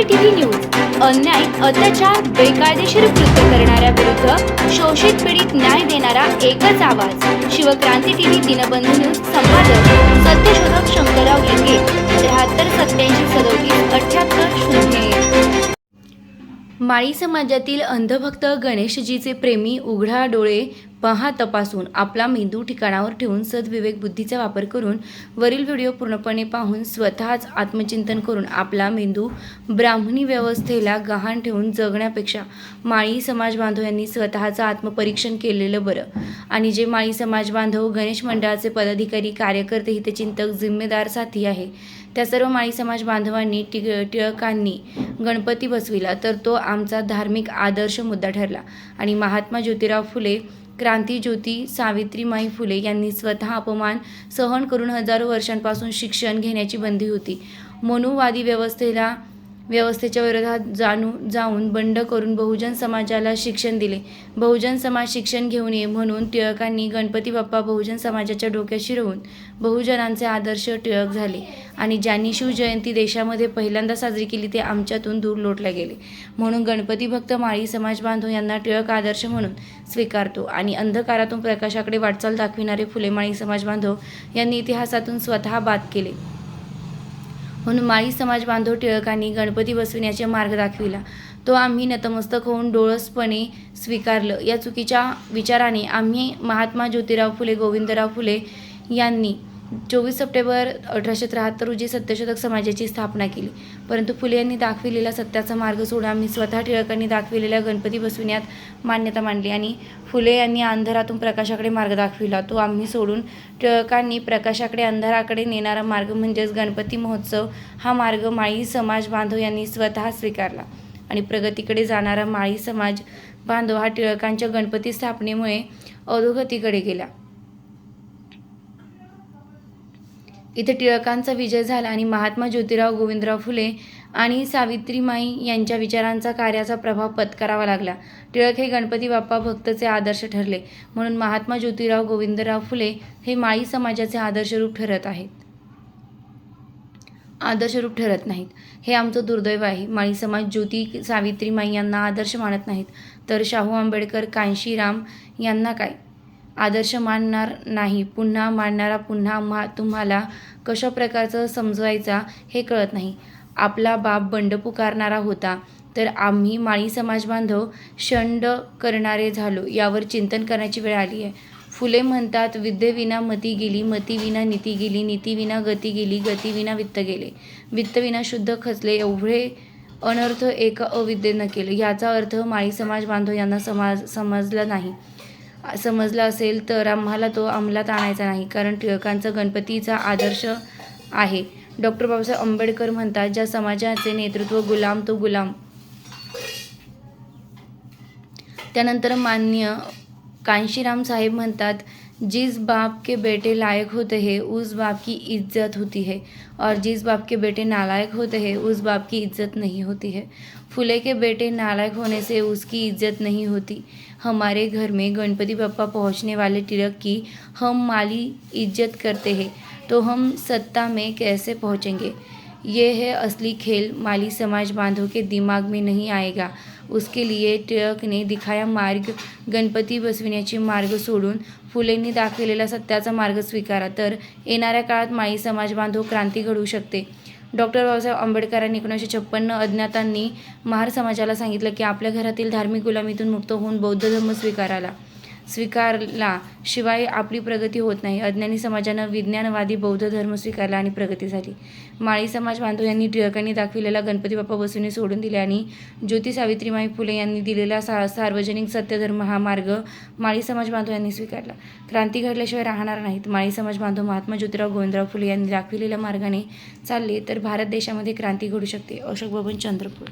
क्रांती TV news. अन्याय अत्याचार बेकायदेशीर कृत्य करणाऱ्या विरुद्ध शोषित पीडित न्याय देणारा एकच आवाज. शिवक्रांती टीव्ही दिनबंधू न्यूज संपादक सत्यशोधक शंकरराव लिंगे त्र्याहत्तर सत्याऐंशी सदोतीस अठ्याहत्तर शून्य माळी समाजातील अंधभक्त गणेशजीचे प्रेमी उघडा डोळे पहा तपासून. आपला मेंदू ठिकाणावर ठेवून सद्विवेक बुद्धीचा वापर करून वरील व्हिडिओ पूर्णपणे पाहून स्वतःच आत्मचिंतन करून आपला मेंदू ब्राह्मणी व्यवस्थेला गहाण ठेवून जगण्यापेक्षा माळी समाज बांधव यांनी स्वतःचं आत्मपरीक्षण केलेलं बरं. आणि जे माळी समाज बांधव गणेश मंडळाचे पदाधिकारी कार्यकर्ते हितचिंतक जिम्मेदार साथी आहे त्या सर्व माळी समाज बांधवांनी टिक टिळकांनी गणपती बसविला तर तो आमचा धार्मिक आदर्श मुद्दा ठरला. आणि महात्मा ज्योतिराव फुले क्रांती ज्योती सावित्रीमाई फुले यांनी स्वतः अपमान सहन करून हजारो वर्षांपासून शिक्षण घेण्याची बंदी होती. मनुवादी व्यवस्थेला व्यवस्थेच्या विरोधात जाणू जाऊन बंड करून बहुजन समाजाला शिक्षण दिले. बहुजन समाज शिक्षण घेऊ नये म्हणून टिळकांनी गणपती बाप्पा बहुजन समाजाच्या डोक्यात शिरवून बहुजनांचे आदर्श टिळक झाले आणि ज्यांनी शिवजयंती देशामध्ये पहिल्यांदा साजरी केली ते आमच्यातून दूर लोटले गेले. म्हणून गणपती भक्त माळी समाज बांधव यांना टिळक आदर्श म्हणून स्वीकारतो आणि अंधकारातून प्रकाशाकडे वाटचाल दाखविणारे फुले माळी समाज बांधव यांनी इतिहासातून स्वतः बाद केले. म्हणून माळी समाज बांधव टिळकांनी गणपती बसविण्याचे मार्ग दाखविला. तो आम्ही नतमस्तक होऊन डोळसपणे स्वीकारलं. या चुकीच्या विचाराने आम्ही महात्मा ज्योतिराव फुले गोविंदराव फुले यांनी चोवीस सप्टेंबर अठराशे त्र्याहत्तर रोजी सत्यशोधक समाजाची स्थापना केली. परंतु फुले यांनी दाखविलेला सत्याचा मार्ग सोडून आम्ही स्वतः टिळकांनी दाखविलेल्या गणपती बसविण्यात मान्यता मांडली आणि फुले यांनी अंधारातून प्रकाशाकडे मार्ग दाखविला. तो आम्ही सोडून टिळकांनी प्रकाशाकडे अंधाराकडे नेणारा मार्ग म्हणजेच गणपती महोत्सव हा मार्ग माळी समाज बांधव यांनी स्वतः स्वीकारला आणि प्रगतीकडे जाणारा माळी समाज बांधव हा टिळकांच्या गणपती स्थापनेमुळे अधोगतीकडे गेला. इथे टिळकांचा विजय झाला आणि महात्मा ज्योतिराव गोविंदराव फुले आणि सावित्रीमाई यांच्या विचारांचा कार्याचा प्रभाव पत्करावा लागला. टिळक हे गणपती बाप्पा भक्तचे आदर्श ठरले. म्हणून महात्मा ज्योतिराव गोविंदराव फुले हे माळी समाजाचे आदर्शरूप ठरत आहेत. आदर्शरूप ठरत नाहीत. हे आमचं दुर्दैव आहे. माळी समाज ज्योती सावित्रीमाई यांना आदर्श मानत नाहीत. तर शाहू आंबेडकर कांशीराम यांना काय? आदर्श मानणार नाही. पुन्हा मानणारा पुन्हा मा तुम्हाला कशा प्रकारचं समजवायचा हे कळत नाही. आपला बाप बंड पुकारणारा होता. तर आम्ही माळी समाज बांधव शंड करणारे झालो यावर चिंतन करण्याची वेळ आली आहे. फुले म्हणतात विद्येविना मती गेली मतीविना नीती गेली नीतीविना गती गेली गतीविना वित्त गेले. वित्तविना शुद्ध खचले एवढे अनर्थ एका अविद्येनं केले. याचा अर्थ माळी समाज बांधव यांना समाज समजला नाही. समजला असेल तर आम्हाला तो अंमलात आणायचा नाही कारण टिळकांचा गणपतीचा आदर्श आहे. डॉक्टर बाबासाहेब आंबेडकर म्हणतात ज्या समाजाचे नेतृत्व गुलाम तो गुलाम. त्यानंतर मान्य कांशीराम साहेब म्हणतात जिस बाप के बेटे लायक होते हैं, उस बाप की इज़्ज़त होती है। और जिस बाप के बेटे नालायक होते हैं, उस बाप की इज़्ज़त नहीं होती है। फुले के बेटे नालायक होने से उसकी इज़्ज़त नहीं होती। हमारे घर में गणपति बप्पा पहुँचने वाले तिलक की हम माली इज़्ज़त करते हैं तो हम सत्ता में कैसे पहुँचेंगे? ये है असली खेल। माली समाज बांधों के दिमाग में नहीं आएगा। उसके लिए टिळकने दिखाया मार्ग. गणपती बसविण्याचे मार्ग सोडून फुलेंनी दाखविलेला सत्याचा मार्ग स्वीकारा. तर येणाऱ्या काळात माळी समाज बांधव क्रांती घडवू शकते. डॉक्टर बाबासाहेब आंबेडकरांनी एकोणीसशे छप्पन्न अज्ञातांनी महार समाजाला सांगितलं की आपल्या घरातील धार्मिक गुलामीतून मुक्त होऊन बौद्ध धर्म स्वीकाराला स्वीकारला शिवाय आपली प्रगती होत नाही. अज्ञानी समाजानं विज्ञानवादी बौद्ध धर्म स्वीकारला आणि प्रगती झाली. माळी समाज बांधव यांनी टिळकांनी दाखविलेला गणपती बाप्पा बसूने सोडून दिले आणि ज्योती सावित्रीमाई फुले यांनी दिलेला सा सार्वजनिक सत्यधर्म हा मार्ग माळी समाज बांधव यांनी स्वीकारला. क्रांती घडल्याशिवाय राहणार नाहीत. माळी समाज बांधव महात्मा ज्योतिराव गोविंदराव फुले यांनी दाखविलेल्या मार्गाने चालले तर भारत देशामध्ये क्रांती घडू शकते. अशोक बबन चंद्रपूर.